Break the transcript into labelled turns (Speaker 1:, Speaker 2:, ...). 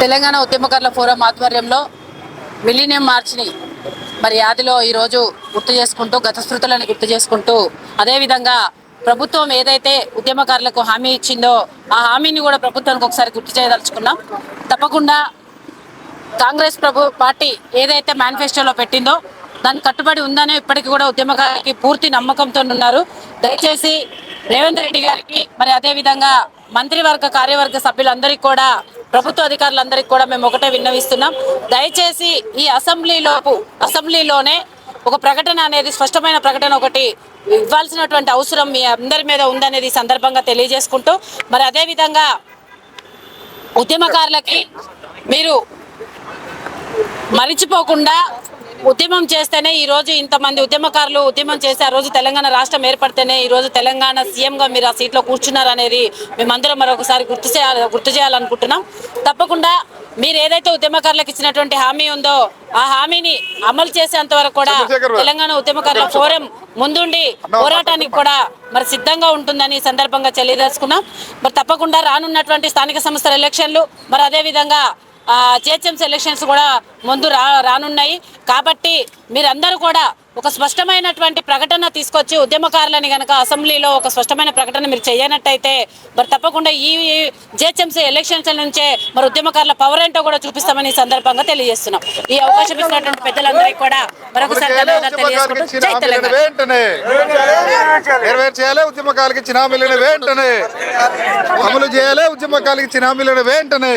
Speaker 1: తెలంగాణ ఉద్యమకారుల ఫోరం ఆధ్వర్యంలో మిలీనియం మార్చ్ని మరి యాదిలో ఈరోజు గుర్తు చేసుకుంటూ గత స్మృతులను గుర్తు చేసుకుంటూ అదేవిధంగా ప్రభుత్వం ఏదైతే ఉద్యమకారులకు హామీ ఇచ్చిందో ఆ హామీని కూడా ప్రభుత్వానికి ఒకసారి గుర్తు చేయదలుచుకున్నాం. తప్పకుండా కాంగ్రెస్ ప్రభు పార్టీ ఏదైతే మేనిఫెస్టోలో పెట్టిందో దానికి కట్టుబడి ఉందనే ఇప్పటికీ కూడా ఉద్యమకారులకి పూర్తి నమ్మకంతో ఉన్నారు. దయచేసి రేవంత్ రెడ్డి గారికి మరి అదేవిధంగా మంత్రివర్గ కార్యవర్గ సభ్యులందరికీ కూడా ప్రభుత్వ అధికారులందరికీ కూడా మేము ఒకటే విన్నవిస్తున్నాం. దయచేసి ఈ అసెంబ్లీలోపు అసెంబ్లీలోనే ఒక ప్రకటన అనేది స్పష్టమైన ప్రకటన ఒకటి ఇవ్వాల్సినటువంటి అవసరం మీ అందరి మీద ఉందనేది సందర్భంగా తెలియజేసుకుంటూ మరి అదే విధంగా ఉద్యమకారులకి మీరు మరిచిపోకుండా ఉద్యమం చేస్తేనే ఈ రోజు ఇంతమంది ఉద్యమకారులు ఉద్యమం చేసి ఆ రోజు తెలంగాణ రాష్ట్రం ఏర్పడితేనే ఈ రోజు తెలంగాణ సీఎంగా మీరు ఆ సీట్లో కూర్చున్నారనేది మేమందరం మరొకసారి గుర్తు చేయాలి గుర్తు చేయాలనుకుంటున్నాం. తప్పకుండా మీరు ఏదైతే ఉద్యమకారులకు ఇచ్చినటువంటి హామీ ఉందో ఆ హామీని అమలు చేసేంత వరకు కూడా. తెలంగాణ ఉద్యమకారుల ఫోరం ముందుండి పోరాటానికి కూడా మరి సిద్ధంగా ఉంటుందని సందర్భంగా తెలియదలుచుకున్నాం మరి తప్పకుండా రానున్నటువంటి స్థానిక సంస్థల ఎలక్షన్లు మరి అదే విధంగా జిహెచ్ఎంసీ ఎలక్షన్స్ కూడా ముందు రా రానున్నాయి. కాబట్టి మీరందరూ కూడా ఒక స్పష్టమైనటువంటి ప్రకటన తీసుకొచ్చి ఉద్యమకారులని కనుక అసెంబ్లీలో ఒక స్పష్టమైన ప్రకటన మీరు చేయనట్టయితే మరి తప్పకుండా ఈ జిహెచ్ఎంసీ ఎలక్షన్స్ నుంచే మరి ఉద్యమకారుల పవర్ ఏంటో కూడా చూపిస్తామని ఈ సందర్భంగా తెలియజేస్తున్నాం. ఈ అవకాశం ఇచ్చినటువంటి పెద్దలందరికీ కూడా మరొకసారి ధన్యవాదాలు తెలియజేసుకుంటూ జై తెలంగాణ.
Speaker 2: వెంటనే నెరవేర్ చేయాలి ఉద్యమకాలకి చిన్నామిల్లిన వెంటనే అమలు చేయాలి ఉద్యమకాలకి చిన్నామిల్లిన వెంటనే